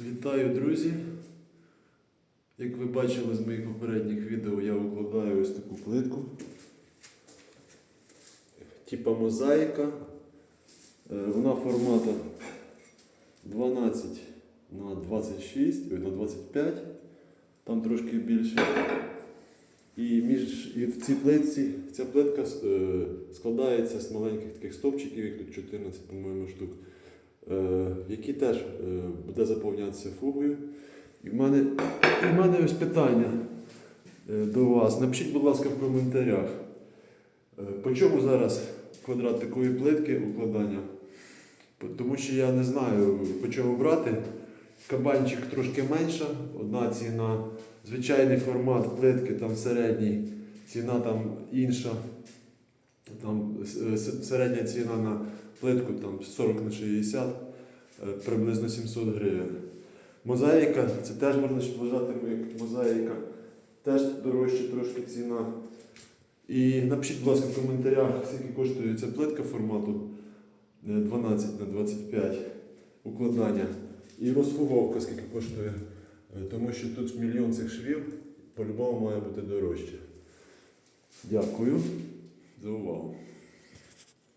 Вітаю, друзі! Як ви бачили з моїх попередніх відео, я укладаю ось таку плитку. Типа мозаїка. Е, Вона формату 12 на 26, ой, на 25, там трошки більше. І, між, і в цій плитці ця плитка е, складається з маленьких таких стовпчиків, їх тут 14, по-моєму, штук, е, які теж е, буде заповнятися фугою. І в мене, і в мене ось питання е, до вас. Напишіть, будь ласка, в коментарях. По чому зараз квадрат такої плитки укладання? Тому що я не знаю, по чому брати. Кабанчик трошки менша, одна ціна, звичайний формат плитки, там середній, ціна там інша. Там е, середня ціна на плитку там 40 на 60, е, приблизно 700 гривень. Мозаїка, це теж можна вважати як мозаїка, теж дорожча трошки ціна. І напишіть, будь ласка, в коментарях, скільки коштує ця плитка формату е, 12 на 25 укладання. І розфуговка скільки коштує. Е, Тому що тут мільйон цих швів, по-любому має бути дорожче. Дякую So, wow.